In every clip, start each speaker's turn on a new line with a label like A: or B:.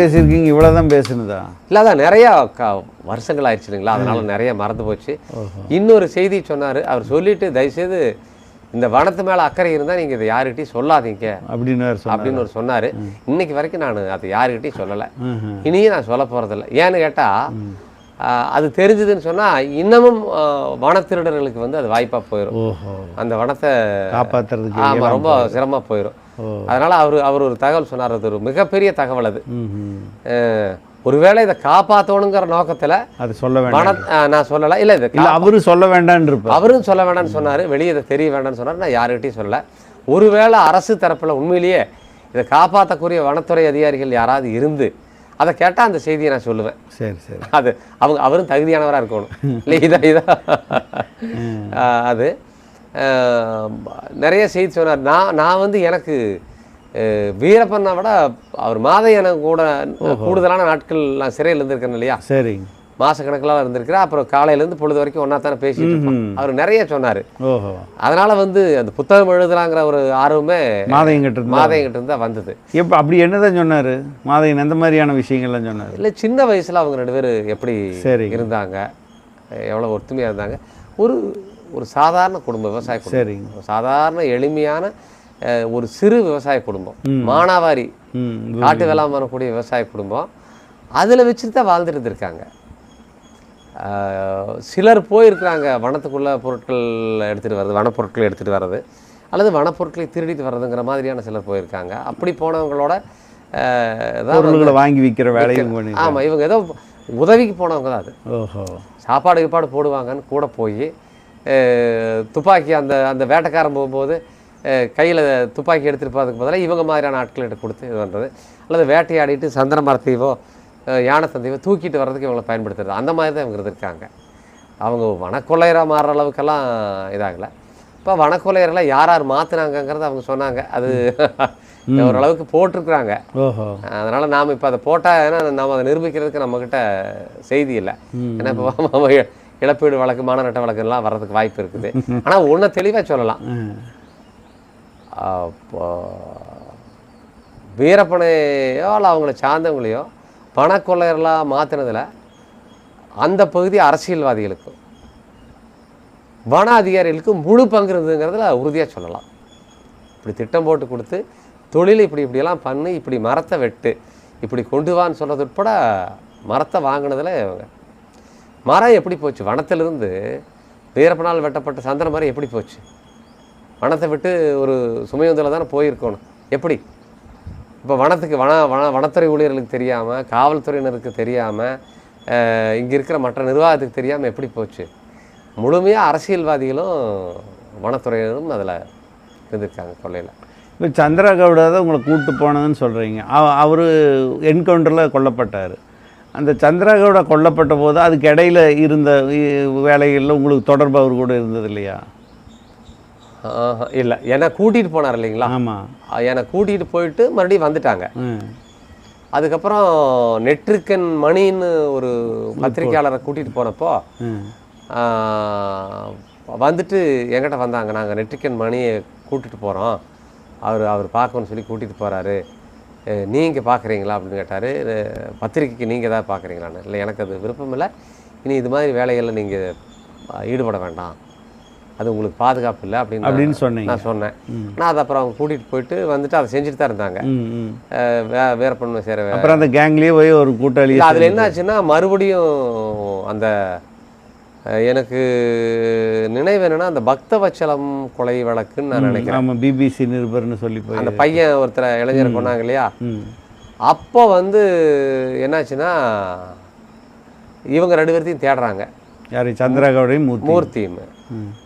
A: பேசியிருக்கீங்க இவ்வளோதான் பேசுனதா?
B: இல்லை அதான் நிறையா க வருஷங்கள் ஆயிடுச்சு இல்லைங்களா? அதனால நிறைய மறந்து போச்சு. இன்னொரு செய்தி சொன்னார். அவர் சொல்லிட்டு தயவுசெய்து இந்த வனத்து மேலே அக்கறை இருந்தால் நீங்கள் இதை யாருக்கிட்டையும் சொல்லாதீங்க.
A: அப்படின்னு
B: அப்படின்னு ஒரு சொன்னார். இன்னைக்கு வரைக்கும் நான் அதை யாருக்கிட்டையும் சொல்லலை. இனியும் நான் சொல்ல போகிறதில்ல ஏன்னு கேட்டால் அது தெரிஞ்சதுன்னு சொன்னால் இன்னமும் வனத்திருடர்களுக்கு வந்து அது வாய்ப்பாக போயிடும் அந்த வனத்தை
A: காப்பாத்துறதுக்கு
B: ஆமாம் ரொம்ப சிரமமாக போயிடும் அதனால் அவர் அவர் ஒரு தகவல் சொன்னார். அது ஒரு மிகப்பெரிய தகவல் அது. ஒருவேளை இதை காப்பாற்றணுங்கிற நோக்கத்தில்
A: அது சொல்ல வேண்டாம்.
B: நான் சொல்லலை. இல்லை இது
A: இல்ல அவரு சொல்ல வேண்டாம்னு இருப்பார்.
B: அவரும் சொல்ல வேண்டாம்னு சொன்னார். வெளியே இதை தெரிய வேண்டாம்னு சொன்னார். நான் யாருக்கிட்டையும் சொல்லலை. ஒருவேளை அரசு தரப்பில் உண்மையிலேயே இதை காப்பாற்றக்கூடிய வனத்துறை அதிகாரிகள் யாராவது இருந்து அதை கேட்டால் அந்த செய்தியை நான் சொல்லுவேன்.
A: சரி சரி.
B: அது அவங்க அவரும் தகுதியானவராக இருக்கணும். இல்லை இதான் இதான். அது. நிறைய செய்தி சொன்னார். நான் நான் வந்து எனக்கு வீரப்பனை விட அவர் மாதையனை கூட கூடுதலான நாட்கள் நான் சிறையில் இருந்திருக்கேன் இல்லையா?
A: சரிங்க.
B: மாசக்கணக்கில் இருந்திருக்கிறேன். அப்புறம் காலையிலேருந்து பொழுது வரைக்கும் ஒன்றா தானே பேசிட்டு அவர் நிறைய சொன்னார். அதனால வந்து அந்த புத்தகம் எழுதலாங்கிற ஒரு ஆர்வமே
A: மாதையங்கிட்ட
B: மாதையங்கிட்ட இருந்து தான் வந்தது.
A: எப்போ அப்படி என்னதான் சொன்னாரு? மாதையன் எந்த மாதிரியான விஷயங்கள்லாம் சொன்னாரு?
B: இல்லை சின்ன வயசில் அவங்க ரெண்டு பேரும் எப்படி
A: சரிங்க.
B: இருந்தாங்க? எவ்வளோ ஒத்துமையாக இருந்தாங்க? ஒரு ஒரு சாதாரண குடும்பம் விவசாய குடும்பம்.
A: சரிங்க.
B: சாதாரண எளிமையான ஒரு சிறு விவசாய குடும்பம். மானாவாரி காட்டு வேளாண் பண்ணக்கூடிய விவசாய குடும்பம். அதில் வச்சுட்டு தான் வாழ்ந்துட்டு இருந்திருக்காங்க அஹ், சிலர் போயிருக்கிறாங்க வனத்துக்குள்ள பொருட்கள் எடுத்துகிட்டு வர்றது வனப்பொருட்கள் எடுத்துகிட்டு வர்றது அல்லது வனப்பொருட்களை திருடிட்டு வர்றதுங்கிற மாதிரியான சிலர் போயிருக்காங்க. அப்படி போனவங்களோட
A: பொருள்களை வாங்கி விற்கிற வேலையும்
B: ஆமாம் இவங்க ஏதோ உதவிக்கு போனவங்க தான் அது. சாப்பாடு கீப்பாடு போடுவாங்கன்னு கூட போய் துப்பாக்கி அந்த அந்த வேட்டைக்காரன் போகும்போது கையில் துப்பாக்கி எடுத்துகிட்டு போகிறதுக்கு பதிலாக இவங்க மாதிரியான ஆட்கள் எடுத்து கொடுத்து இது பண்ணுறது அல்லது வேட்டையாடிட்டு சந்திர மரத்தையோ யானை தந்தையோ தூக்கிட்டு வர்றதுக்கு இவங்களை பயன்படுத்துறது. அந்த மாதிரி தான் இவங்க இருந்திருக்காங்க. அவங்க வனக்கொள்ளையராக மாறுற அளவுக்கெல்லாம் இதாகலை. இப்போ வனக்கொள்ளையர்களை யார் யார் மாற்றினாங்கங்கிறத அவங்க சொன்னாங்க. அது ஓரளவுக்கு போட்டிருக்கிறாங்க. அதனால் நாம் இப்போ அதை போட்டால் ஏன்னா நாம் அதை நிரூபிக்கிறதுக்கு நம்மக்கிட்ட செய்தி இல்லை. ஏன்னா இப்போ இழப்பீடு வழக்கு மானநட்ட வழக்குலாம் வர்றதுக்கு வாய்ப்பு இருக்குது. ஆனால் ஒன்றை தெளிவாக சொல்லலாம். வீரப்பனையோ இல்லை அவங்கள சார்ந்தவங்களையோ பணக்கொள்ளையர்களாக மாற்றினதில் அந்த பகுதி அரசியல்வாதிகளுக்கும் வன அதிகாரிகளுக்கும் முழு பங்கு இருந்ததுங்கிறதுல உறுதியாக சொல்லலாம். இப்படி திட்டம் போட்டு கொடுத்து தொழில் இப்படி இப்படியெல்லாம் பண்ணி இப்படி மரத்தை வெட்டு இப்படி கொண்டு வான்னு சொல்கிறது உட்பட மரத்தை வாங்கினதில் இவங்க மரம் எப்படி போச்சு? வனத்திலிருந்து வீரப்பனால் வெட்டப்பட்ட சந்தன மரம் எப்படி போச்சு? வனத்தை விட்டு ஒரு சுமையுந்தில் தானே போயிருக்கணும். எப்படி? இப்போ வனத்துக்கு வன வன வனத்துறை ஊழியர்களுக்கு தெரியாமல் காவல்துறையினருக்கு தெரியாமல் இங்கே இருக்கிற மற்ற நிர்வாகத்துக்கு தெரியாமல் எப்படி போச்சு? முழுமையாக அரசியல்வாதிகளும் வனத்துறையினரும் அதில் இருந்திருக்காங்க கொள்ளையில்.
A: இப்போ சந்திரா கவுடா தான் உங்களை கூப்பிட்டு போனதுன்னு சொல்கிறீங்க அவர் என்கவுண்டரில் கொல்லப்பட்டார். அந்த சந்திரா கவுடா கொல்லப்பட்ட போது அதுக்கு இடையில இருந்த வேலைகளில் உங்களுக்கு தொடர்பு அவர் கூட இருந்தது இல்லையா?
B: இல்லை. என்னை கூட்டிகிட்டு போனார் இல்லைங்களா?
A: ஆமாம்
B: என்னை கூட்டிகிட்டு போயிட்டு மறுபடியும் வந்துட்டாங்க. அதுக்கப்புறம் நெற்றிக்கன் மணின்னு ஒரு பத்திரிக்கையாளரை கூட்டிகிட்டு போனப்போ வந்துட்டு என்கிட்ட வந்தாங்க. நாங்கள் நெற்றிக்கன் மணியை கூட்டிட்டு போகிறோம் அவர் அவர் பார்க்கணும்னு சொல்லி கூட்டிகிட்டு போகிறாரு நீங்கள் பார்க்குறீங்களா அப்படின்னு கேட்டார். பத்திரிக்கைக்கு நீங்கள் ஏதாவது பார்க்குறீங்களான்னு இல்லை எனக்கு அது விருப்பம் இல்லை. இனி இது மாதிரி வேலைகளில் நீங்கள் ஈடுபட வேண்டாம். அது உங்களுக்கு பாதுகாப்பு இல்லை அப்படின்னு
A: அப்படின்னு
B: நான் சொன்னேன். நான் அதை அப்புறம் அவங்க கூட்டிகிட்டு போயிட்டு வந்துட்டு அதை செஞ்சுட்டு தான் இருந்தாங்க. வே வேற பொண்ணு சேர
A: அப்புறம் அந்த கேங்லேயே போய் ஒரு கூட்டாளி
B: அதுல என்ன ஆச்சுன்னா மறுபடியும் அந்த எனக்கு நினைவு என்னன்னா அந்த பக்தவச்சலம் கொலை வழக்குன்னு நான் நினைக்கிறேன்.
A: பிபிசி நிருபர்னு சொல்லி போய்
B: அந்த பையன் ஒருத்தரை இளைஞரை கொண்டாங்க இல்லையா? அப்போ வந்து என்னாச்சுன்னா இவங்க ரெண்டு பேர்த்தையும் தேடுறாங்க.
A: யார்? சந்திரா கவுடையும் மூர்த்தி
B: மூர்த்தியும்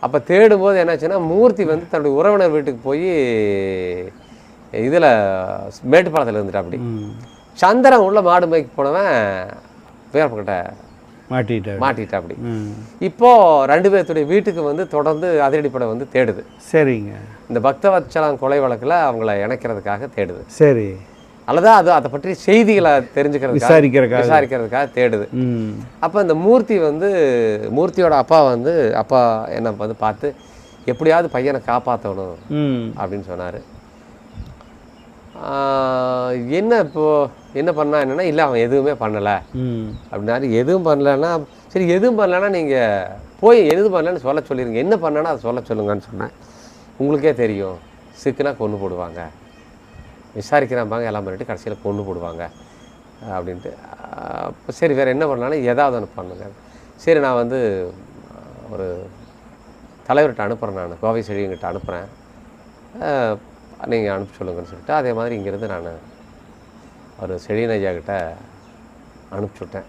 B: அப்போ தேடும்போது என்னாச்சுன்னா மூர்த்தி வந்து தன்னுடைய உறவினர் வீட்டுக்கு போய் இதில் மேட்டுப்பாளத்தில் இருந்துட்டா அப்படி சந்திரன் உள்ள மாடு மேய்க்க போனவன் வீரப்பக்கிட்ட
A: மாட்டிட்டார்.
B: மாட்டிட்டா அப்படி.
A: ம்.
B: இப்போ ரெண்டு பேர்த்துடைய வீட்டுக்கு வந்து தொடர்ந்து அதிரடிப்படை வந்து தேடுது.
A: சரிங்க.
B: இந்த பக்தவத்சலம் கொலை வழக்கில் அவங்கள இணைக்கிறதுக்காக தேடுது.
A: சரி.
B: அல்லது அது அதை பற்றி செய்திகளை தெரிஞ்சுக்கிறதுக்காக
A: விசாரிக்கிறதுக்காக.
B: விசாரிக்கிறதுக்காக தேடுது. அப்போ இந்த மூர்த்தி வந்து மூர்த்தியோட அப்பா வந்து அப்பா என்ன வந்து பார்த்து எப்படியாவது பையனை காப்பாற்றணும் அப்படின்னு சொன்னார். என்ன இப்போ என்ன பண்ணா என்னன்னா இல்லை அவன் எதுவுமே பண்ணலை. அப்படின்னாரு. எதுவும் பண்ணலன்னா சரி எதுவும் பண்ணலன்னா நீங்கள் போய் எதுவும் பண்ணலன்னு சொல்ல சொல்லிடுங்க என்ன பண்ணனா அதை சொல்ல சொல்லுங்கன்னு சொன்னேன். உங்களுக்கே தெரியும் சிக்குனா கொன்று போடுவாங்க. விசாரிக்கிறாம்பாங்க எல்லாம் பண்ணிட்டு கடைசியில் கொன்று போடுவாங்க. அப்படின்ட்டு அப்போ சரி வேறு என்ன பண்ணலாம்னா ஏதாவது ஒன்று பண்ணுங்க. சரி நான் வந்து ஒரு தலைவர்கிட்ட அனுப்புகிறேன் நான் கோவை செழியங்கிட்ட அனுப்புகிறேன் நீங்கள் அனுப்பி சொல்லுங்கன்னு சொல்லிட்டு அதே மாதிரி இங்கேருந்து நான் ஒரு செழியன் ஐயா கிட்ட அனுப்பிச்சி விட்டேன்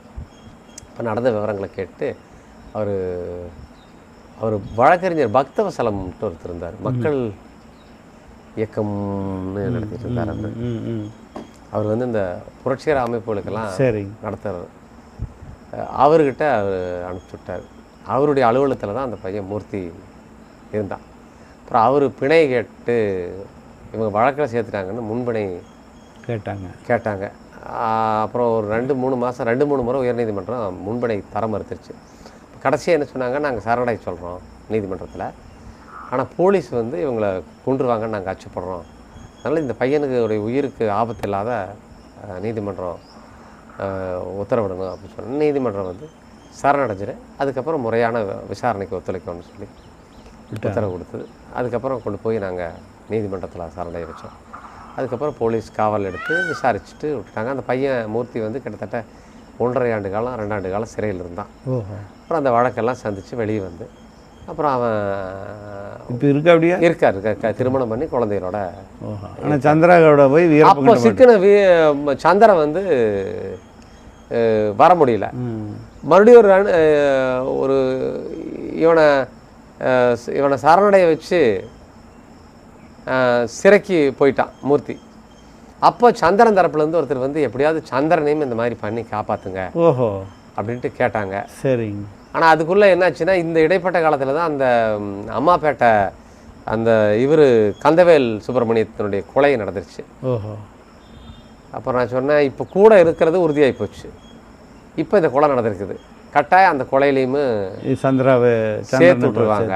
B: இப்போ நடந்த விவரங்களை கேட்டு அவர் அவர் வழக்கறிஞர் பக்தவசலம்ட்டு ஒருத்தர் இருந்தார். மக்கள் இயக்கம்னு நடத்திட்டு இருந்தார் அவர்.
A: ம்
B: அவர் வந்து இந்த புரட்சிகர அமைப்புகளுக்கெல்லாம்
A: சரிங்க.
B: நடத்துறாரு. அவர்கிட்ட அவர் அனுப்பிச்சி விட்டார் அவருடைய அலுவலகத்தில் தான் அந்த பையன் மூர்த்தி இருந்தான். அப்புறம் அவர் பிணை கேட்டு இவங்க வழக்கில் சேர்த்துட்டாங்கன்னு முன்பிணை
A: கேட்டாங்க.
B: கேட்டாங்க. அப்புறம் ஒரு ரெண்டு மூணு மாதம் ரெண்டு மூணு முறை உயர்நீதிமன்றம் முன்பிணை தர மறுத்துருச்சு. கடைசியாக என்ன சொன்னாங்க? நாங்கள் சரணடை சொல்கிறோம் நீதிமன்றத்தில். ஆனால் போலீஸ் வந்து இவங்களை கொண்டுருவாங்கன்னு நாங்கள் அச்சுப்படுறோம். அதனால் இந்த பையனுக்கு உடைய உயிருக்கு ஆபத்து இல்லாத நீதிமன்றம் உத்தரவிடணும் அப்படின்னு சொன்ன நீதிமன்றம் வந்து சரணடைஞ்சிரு. அதுக்கப்புறம் முறையான விசாரணைக்கு ஒத்துழைக்கணும்னு சொல்லி உத்தரவு கொடுத்தது. அதுக்கப்புறம் கொண்டு போய் நாங்கள் நீதிமன்றத்தில் சரணடைய வச்சோம். அதுக்கப்புறம் போலீஸ் காவல் எடுத்து விசாரிச்சுட்டு விட்டுட்டாங்க. அந்த பையன் மூர்த்தி வந்து கிட்டத்தட்ட ஒன்றரை ஆண்டு காலம் ரெண்டாண்டு காலம் சிறையில் இருந்தான். அப்புறம் அந்த வழக்கெல்லாம் சந்தித்து வெளியே வந்து அப்புறம் அவன்
A: இப்போ இருக்கு அப்படியா?
B: இருக்கார். க- க- திருமணம் பண்ணி குழந்தைகளோட
A: ஆனால் சந்திராகோட போய்
B: அப்போ சிக்கன சந்திரன் வந்து வர முடியல. மறுபடியும் ஒரு ஒரு இவனை இவனை சரணடைய வச்சு சிறைக்கு போயிட்டான் மூர்த்தி. அப்போ சந்திரன் தரப்புலேருந்து ஒருத்தர் வந்து எப்படியாவது சந்திரனையும் இந்த மாதிரி பண்ணி காப்பாற்றுங்க
A: ஓஹோ.
B: அப்படின்ட்டு கேட்டாங்க.
A: சரிங்க.
B: ஆனால் அதுக்குள்ளே என்னாச்சுன்னா இந்த இடைப்பட்ட காலத்தில் தான் அந்த அம்மாப்பேட்டை அந்த இவர் கந்தவேல் சுப்பிரமணியத்தினுடைய கொலை நடந்துருச்சு.
A: ஓஹோ.
B: அப்புறம் நான் சொன்னேன் இப்போ கூட இருக்கிறது உறுதியாகி போச்சு. இப்போ இந்த கொலை நடந்திருக்குது. கட்டாயம் அந்த கொலையிலையுமே
A: சந்திராவை
B: சேர்த்து விட்டுருவாங்க.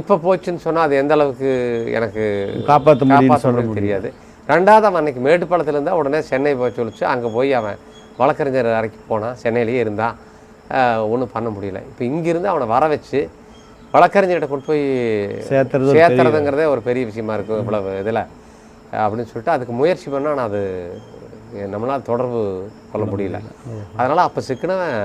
B: இப்போ போச்சுன்னு சொன்னால் அது எந்த அளவுக்கு எனக்கு
A: காப்பாற்ற
B: காப்பாற்ற தெரியாது. ரெண்டாவது அவன் அன்னைக்கு மேட்டுப்பாளத்தில் இருந்தால் உடனே சென்னை போய் சொல்லிச்சு. அங்கே போய் அவன் வழக்கறிஞர் அறைக்கு போனான் சென்னையிலேயே இருந்தான் ஒன்றும் பண்ண முடியல. இப்போ இங்கிருந்து அவனை வர வச்சு வழக்கறிஞர்கிட்ட கொண்டு போய்
A: சேர்த்துறது
B: சேர்த்துறதுங்கிறதே ஒரு பெரிய விஷயமா இருக்கும் இவ்வளவு இதில் அப்படின்னு சொல்லிட்டு அதுக்கு முயற்சி பண்ணால் ஆனால் அது நம்மளால் தொடர்பு கொள்ள முடியல. அதனால் அப்போ சிக்கினவன்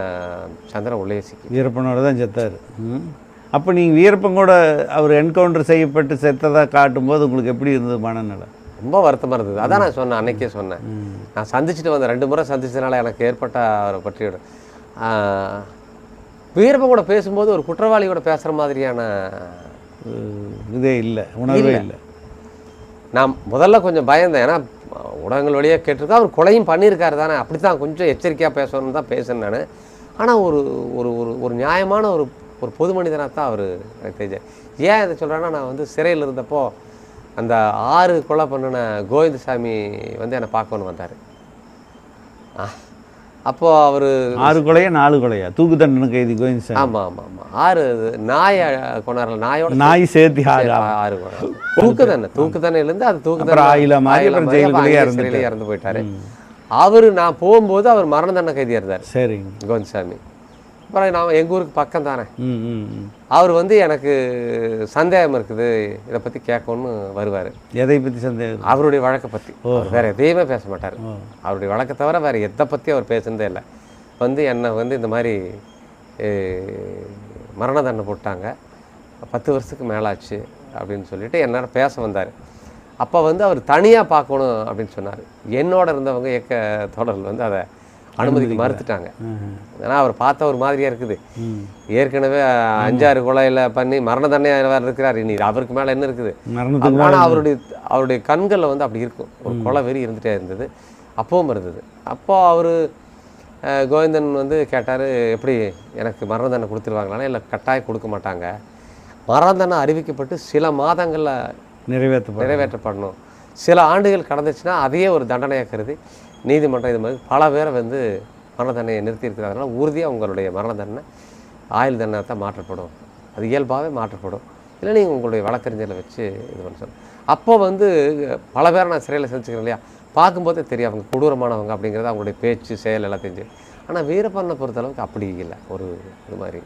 B: சந்திரன் உள்ளே சிக்கி.
A: வீரப்பனோட தான் செத்தார். ம். அப்போ நீங்கள் வீரப்பன் கூட அவர் என்கவுண்டர் செய்யப்பட்டு செத்ததாக காட்டும்போது உங்களுக்கு எப்படி இருந்தது மனநிலை?
B: ரொம்ப வருத்தமாக இருந்தது. அதான் நான் சொன்னேன் அன்னைக்கே சொன்னேன். நான் சந்திச்சுட்டு வந்தேன். ரெண்டு முறை சந்திச்சதுனால எனக்கு ஏற்பட்ட அவரை பற்றி ஒரு, ஆஹ், வீரப்பன் கூட பேசும்போது ஒரு குற்றவாளி கூட பேசுகிற மாதிரியான
A: இதே இல்லை உணர்வே இல்லை.
B: நான் முதல்ல கொஞ்சம் பயந்தேன். ஏன்னா ஊடகங்கள் வழியாக கேட்டிருக்கா அவர் கொலையும் பண்ணியிருக்காரு தானே. அப்படி தான் கொஞ்சம் எச்சரிக்கையாக பேசணும்னு தான் பேசினேன் நான். ஆனால் ஒரு ஒரு ஒரு ஒரு நியாயமான ஒரு ஒரு பொது மனிதனாக தான் அவர் எனக்கு தெரிஞ்சேன் ஏன் இதை சொல்கிறேன்னா நான் வந்து சிறையில் இருந்தப்போ அந்த ஆறு கொலை பண்ணின கோவிந்தசாமி வந்து என்னை பார்க்கணும்னு வந்தார். அப்போது அவர்
A: ஆறு கொலையா நாலு கொலையா? தூக்கு தண்டனை கைதி கோவிந்த்
B: ஆமாம் ஆமாம் ஆமாம் ஆறு நாயை கொண்டாடல நாயோட
A: நாய் சேர்த்து ஆறு
B: ஆறு கொலை. தூக்கு தானே தூக்கு தானேலேருந்து அது தூக்கு அப்ப. சிறையிலே இறந்து போயிட்டாரு. அவர் நான் போகும்போது அவர் மரண தண்டனை கைதியாக இருந்தார்
A: சரிங்க.
B: கோவிந்தசாமி. அப்புறம் நான் எங்கள் ஊருக்கு பக்கம் தானே. அவர் வந்து எனக்கு சந்தேகம் இருக்குது இதை பற்றி கேட்கணும்னு வருவார்.
A: எதை பற்றி சந்தேகம்?
B: அவருடைய வழக்கை பற்றி வேற எதையுமே பேச மாட்டார். அவருடைய வழக்கை தவிர வேற எதை பற்றி அவர் பேசுனதே இல்லை. வந்து என்னை வந்து இந்த மாதிரி மரண தண்டனை போட்டாங்க. பத்து வருஷத்துக்கு மேலாச்சு அப்படின்னு சொல்லிட்டு என்ன பேச வந்தார். அப்போ வந்து அவர் தனியாக பார்க்கணும் அப்படின்னு சொன்னார். என்னோட இருந்தவங்க இயக்க தொடர்கள் வந்து அதை அனுமதிக்கு மறுத்துட்டாங்க. ஏன்னா அவர் பார்த்த ஒரு மாதிரியா இருக்குது. ஏற்கனவே அஞ்சாறு கொலையில் பண்ணி மரண தண்டனை வேறு இருக்கிறார். இனி அவருக்கு மேலே என்ன இருக்குது? ஆனால் அவருடைய அவருடைய கண்களில் வந்து அப்படி இருக்கும். ஒரு கொலை வெறி இருந்துகிட்டே இருந்தது. அப்பவும் இருந்தது. அப்போ அவர் கோவிந்தன் வந்து கேட்டார் எப்படி எனக்கு மரண தண்டனை கொடுத்துருவாங்களா இல்லை கட்டாயம் கொடுக்க மாட்டாங்க. மரண தண்டனை அறிவிக்கப்பட்டு சில மாதங்களில்
A: நிறைவேற்றப்படும்
B: நிறைவேற்றப்படணும். சில ஆண்டுகள் கடந்துச்சுன்னா அதையே ஒரு தண்டனையாக கருதி நீதிமன்றம் இது மாதிரி பல பேரை வந்து மரண தண்டனையை நிறுத்தியிருக்கிறாங்க உறுதியாக உங்களுடைய மரண தண்டனை ஆயுள் தண்டனை தான் மாற்றப்படும். அது இயல்பாகவே மாற்றப்படும். இல்லை நீங்கள் உங்களுடைய வழக்கறிஞரை வச்சு இது பண்ண சொல்லணும் அப்போ வந்து பல பேரை நான் சிறையில் சந்திச்சுக்கிறேன் இல்லையா? பார்க்கும்போதே தெரியும் அவங்க கொடூரமானவங்க அப்படிங்கிறது அவங்களுடைய பேச்சு செயல் எல்லாம் தெரிஞ்சு ஆனால் வீரப்பண்ணை பொறுத்தளவுக்கு அப்படி இல்லை. ஒரு இது மாதிரி.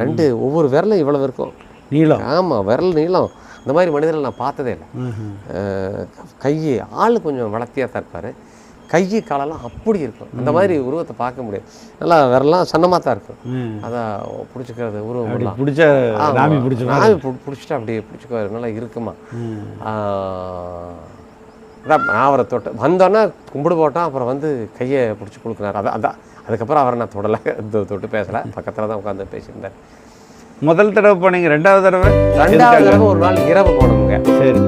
B: ரெண்டு ஒவ்வொரு விரலும் இவ்வளவு இருக்கும்.
A: நீளம்.
B: ஆமாம் விரல் நீளம். இந்த மாதிரி மனிதர்கள் நான் பார்த்ததே இல்லை. கை ஆள் கொஞ்சம் வளர்த்தியாக தான் இருப்பார். கை காலெல்லாம் அப்படி இருக்கும். அந்த மாதிரி உருவத்தை பார்க்க முடியாது. நல்லா விரலாம் சன்னமாக தான் இருக்கும். அதான் பிடிச்சிக்கிறது உருவம்
A: பிடிச்ச
B: பிடி- பிடிச்சிட்டு அப்படியே பிடிச்சிக்குவாரு. நல்லா இருக்குமா? அதான் நான் அவரை தொட்டு வந்தோன்னே கும்பிடு போட்டோம் அப்புறம் வந்து கையை பிடிச்சி கொடுக்குறாரு அதான் அதான் அதுக்கப்புறம் அவரை நான் தொடலை. தொட்டு பேசலை. பக்கத்தில் தான் உட்காந்து பேசியிருந்தார்
A: முதல் தடவை போனீங்க ரெண்டாவது தடவை?
B: ரெண்டாவது தடவை ஒரு நாள் இரவு போனோமுங்க.
A: சரி.